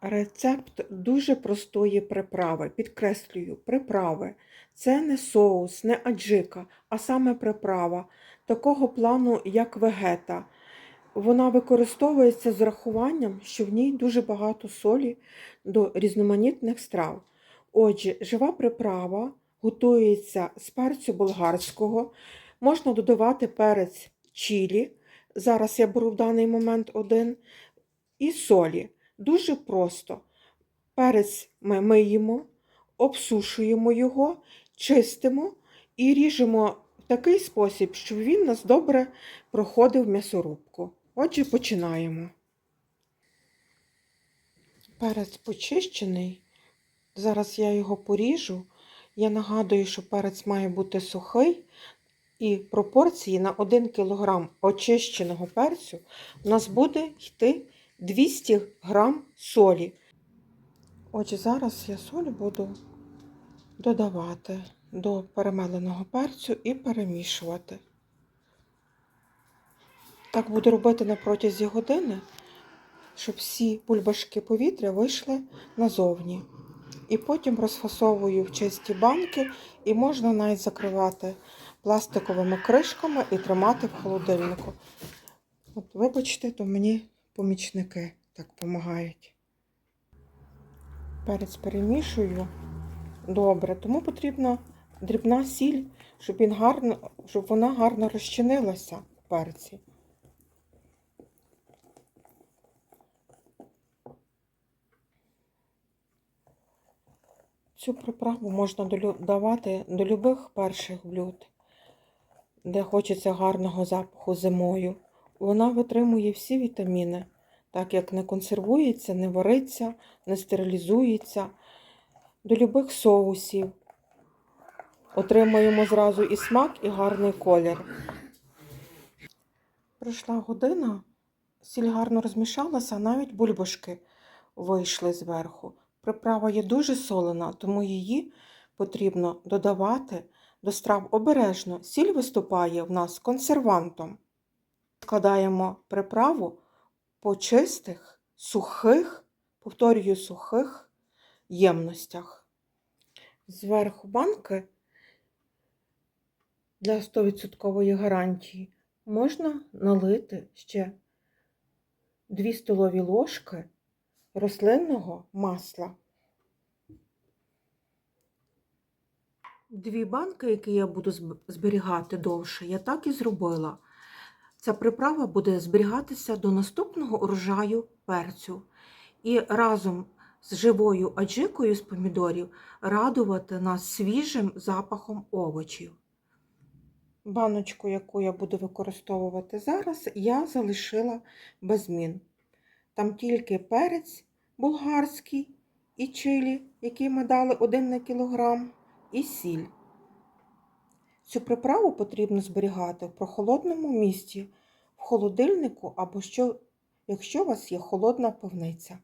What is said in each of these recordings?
Рецепт дуже простої приправи. Підкреслюю, приправи. Це не соус, не аджика, а саме приправа такого плану, як вегета. Вона використовується з рахуванням, що в ній дуже багато солі до різноманітних страв. Отже, жива приправа готується з перцю болгарського. Можна додавати перець чілі. Зараз я беру в даний момент один. І солі. Дуже просто. Перець ми миємо, обсушуємо його, чистимо і ріжемо в такий спосіб, щоб він нас добре проходив м'ясорубку. Отже, починаємо. Перець почищений. Зараз я його поріжу. Я нагадую, що перець має бути сухий, і пропорції на 1 кг очищеного перцю у нас буде йти 200 грам солі. Отже, зараз я соль буду додавати до перемеленого перцю і перемішувати. Так буду робити на протязі години, щоб всі бульбашки повітря вийшли назовні. І потім розфасовую в чисті банки, і можна навіть закривати пластиковими кришками і тримати в холодильнику. От, вибачте, то мені помічники так допомагають. Перець перемішую добре, тому потрібна дрібна сіль, щоб, він гарно, щоб вона гарно розчинилася в перці. Цю приправу можна додавати до любих перших блюд, де хочеться гарного запаху зимою. Вона витримує всі вітаміни, так як не консервується, не вариться, не стерилізується. До любих соусів. Отримаємо зразу і смак, і гарний колір. Пройшла година, сіль гарно розмішалася, навіть бульбашки вийшли зверху. Приправа є дуже солена, тому її потрібно додавати до страв обережно. Сіль виступає в нас консервантом. Складаємо приправу по чистих, сухих, повторюю, сухих ємностях. Зверху банки для 100% гарантії можна налити ще 2 столові ложки рослинного масла. Дві банки, які я буду зберігати довше, я так і зробила. Ця приправа буде зберігатися до наступного урожаю перцю. І разом з живою аджикою з помідорів радувати нас свіжим запахом овочів. Баночку, яку я буду використовувати зараз, я залишила без змін. Там тільки перець болгарський і чилі, який ми дали 1 на кілограм, і сіль. Цю приправу потрібно зберігати в прохолодному місці, холодильнику або що, якщо у вас є холодна пивниця.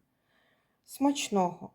Смачного!